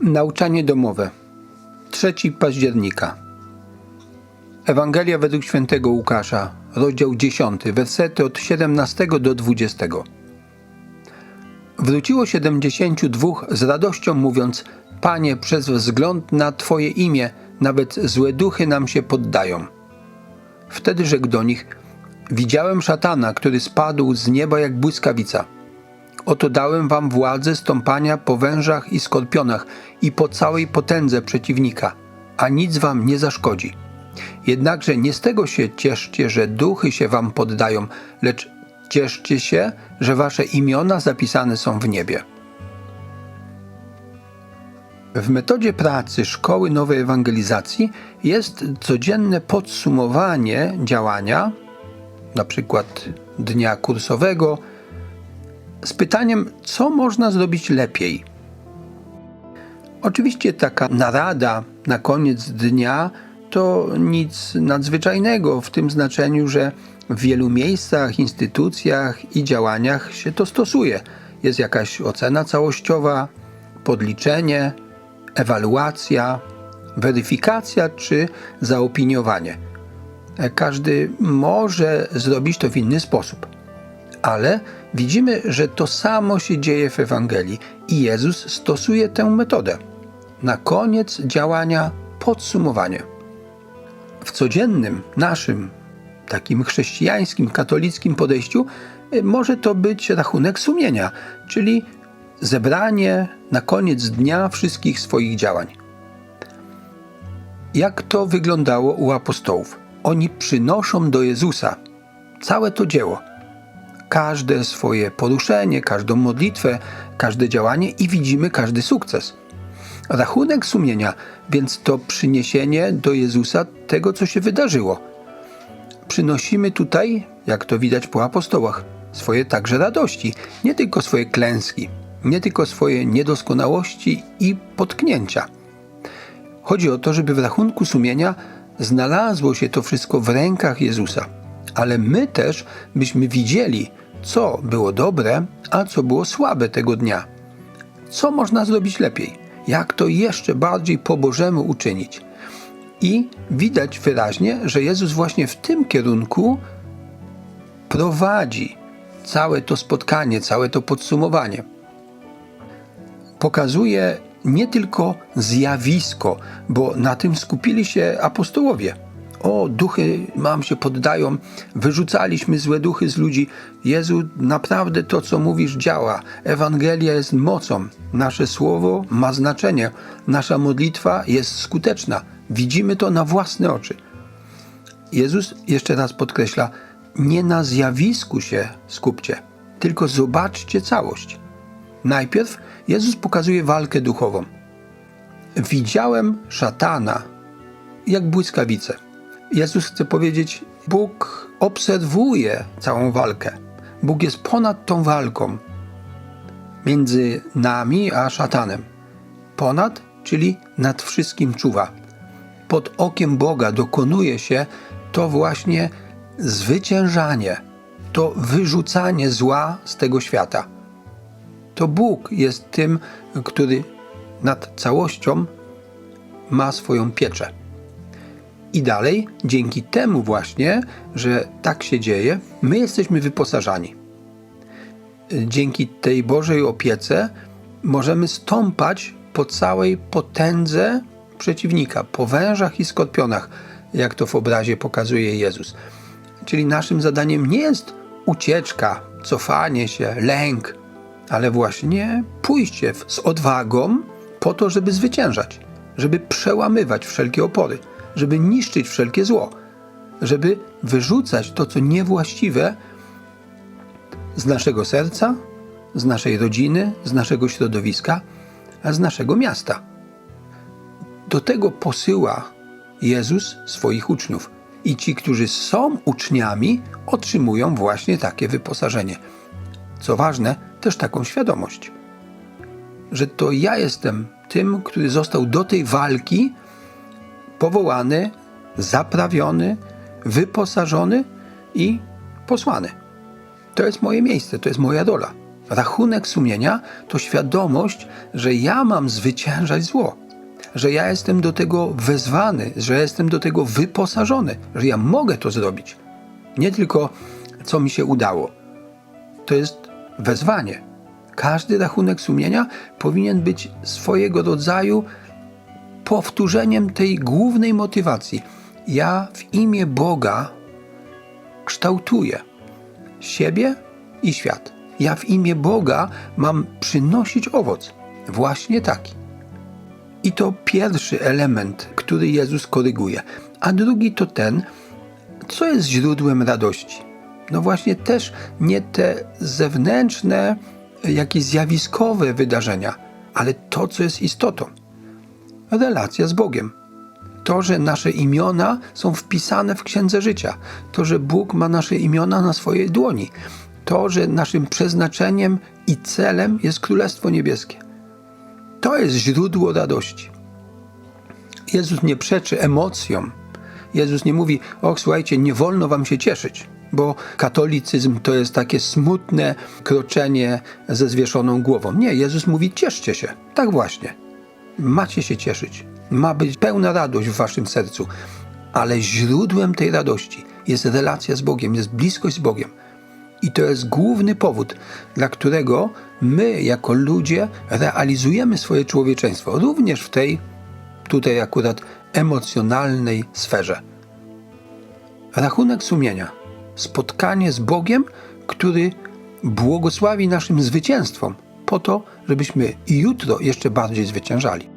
Nauczanie domowe. 3 października. Ewangelia według świętego Łukasza, rozdział 10, wersety od 17 do 20. Wróciło siedemdziesięciu dwóch z radością mówiąc: Panie, przez wzgląd na Twoje imię nawet złe duchy nam się poddają. Wtedy rzekł do nich: Widziałem szatana, który spadł z nieba jak błyskawica. Oto dałem wam władzę stąpania po wężach i skorpionach i po całej potędze przeciwnika, a nic wam nie zaszkodzi. Jednakże nie z tego się cieszcie, że duchy się wam poddają, lecz cieszcie się, że wasze imiona zapisane są w niebie. W metodzie pracy Szkoły Nowej Ewangelizacji jest codzienne podsumowanie działania, na przykład dnia kursowego, z pytaniem, co można zrobić lepiej. Oczywiście taka narada na koniec dnia to nic nadzwyczajnego w tym znaczeniu, że w wielu miejscach, instytucjach i działaniach się to stosuje. Jest jakaś ocena całościowa, podliczenie, ewaluacja, weryfikacja czy zaopiniowanie. Każdy może zrobić to w inny sposób. Ale widzimy, że to samo się dzieje w Ewangelii i Jezus stosuje tę metodę. Na koniec działania podsumowanie. W codziennym, naszym, takim chrześcijańskim, katolickim podejściu y, może to być rachunek sumienia, czyli zebranie na koniec dnia wszystkich swoich działań. Jak to wyglądało u apostołów? Oni przynoszą do Jezusa całe to dzieło każde swoje poruszenie, każdą modlitwę, każde działanie i widzimy każdy sukces. Rachunek sumienia, więc to przyniesienie do Jezusa tego, co się wydarzyło. Przynosimy tutaj, jak to widać po apostołach, swoje także radości, nie tylko swoje klęski, nie tylko swoje niedoskonałości i potknięcia. Chodzi o to, żeby w rachunku sumienia znalazło się to wszystko w rękach Jezusa ale my też byśmy widzieli, co było dobre, a co było słabe tego dnia. Co można zrobić lepiej? Jak to jeszcze bardziej po Bożemu uczynić? I widać wyraźnie, że Jezus właśnie w tym kierunku prowadzi całe to spotkanie, całe to podsumowanie. Pokazuje nie tylko zjawisko, bo na tym skupili się apostołowie o, duchy mam się poddają, wyrzucaliśmy złe duchy z ludzi. Jezu, naprawdę to, co mówisz, działa. Ewangelia jest mocą. Nasze słowo ma znaczenie. Nasza modlitwa jest skuteczna. Widzimy to na własne oczy. Jezus jeszcze raz podkreśla, nie na zjawisku się skupcie, tylko zobaczcie całość. Najpierw Jezus pokazuje walkę duchową. Widziałem szatana jak błyskawice. Jezus chce powiedzieć, Bóg obserwuje całą walkę. Bóg jest ponad tą walką między nami a szatanem. Ponad, czyli nad wszystkim czuwa. Pod okiem Boga dokonuje się to właśnie zwyciężanie, to wyrzucanie zła z tego świata. To Bóg jest tym, który nad całością ma swoją pieczę. I dalej, dzięki temu właśnie, że tak się dzieje, my jesteśmy wyposażani. Dzięki tej Bożej opiece możemy stąpać po całej potędze przeciwnika, po wężach i skorpionach, jak to w obrazie pokazuje Jezus. Czyli naszym zadaniem nie jest ucieczka, cofanie się, lęk, ale właśnie pójście z odwagą po to, żeby zwyciężać, żeby przełamywać wszelkie opory żeby niszczyć wszelkie zło, żeby wyrzucać to, co niewłaściwe z naszego serca, z naszej rodziny, z naszego środowiska, a z naszego miasta. Do tego posyła Jezus swoich uczniów. I ci, którzy są uczniami, otrzymują właśnie takie wyposażenie. Co ważne, też taką świadomość, że to ja jestem tym, który został do tej walki powołany, zaprawiony, wyposażony i posłany. To jest moje miejsce, to jest moja rola. Rachunek sumienia to świadomość, że ja mam zwyciężać zło, że ja jestem do tego wezwany, że jestem do tego wyposażony, że ja mogę to zrobić. Nie tylko co mi się udało. To jest wezwanie. Każdy rachunek sumienia powinien być swojego rodzaju powtórzeniem tej głównej motywacji. Ja w imię Boga kształtuję siebie i świat. Ja w imię Boga mam przynosić owoc. Właśnie taki. I to pierwszy element, który Jezus koryguje. A drugi to ten, co jest źródłem radości. No właśnie też nie te zewnętrzne, jakieś zjawiskowe wydarzenia, ale to, co jest istotą. Relacja z Bogiem. To, że nasze imiona są wpisane w Księdze Życia. To, że Bóg ma nasze imiona na swojej dłoni. To, że naszym przeznaczeniem i celem jest Królestwo Niebieskie. To jest źródło radości. Jezus nie przeczy emocjom. Jezus nie mówi, och, słuchajcie, nie wolno wam się cieszyć, bo katolicyzm to jest takie smutne kroczenie ze zwieszoną głową. Nie, Jezus mówi, cieszcie się. Tak właśnie. Macie się cieszyć. Ma być pełna radość w waszym sercu. Ale źródłem tej radości jest relacja z Bogiem, jest bliskość z Bogiem. I to jest główny powód, dla którego my, jako ludzie, realizujemy swoje człowieczeństwo, również w tej, tutaj akurat, emocjonalnej sferze. Rachunek sumienia, spotkanie z Bogiem, który błogosławi naszym zwycięstwom, po to, żebyśmy jutro jeszcze bardziej zwyciężali.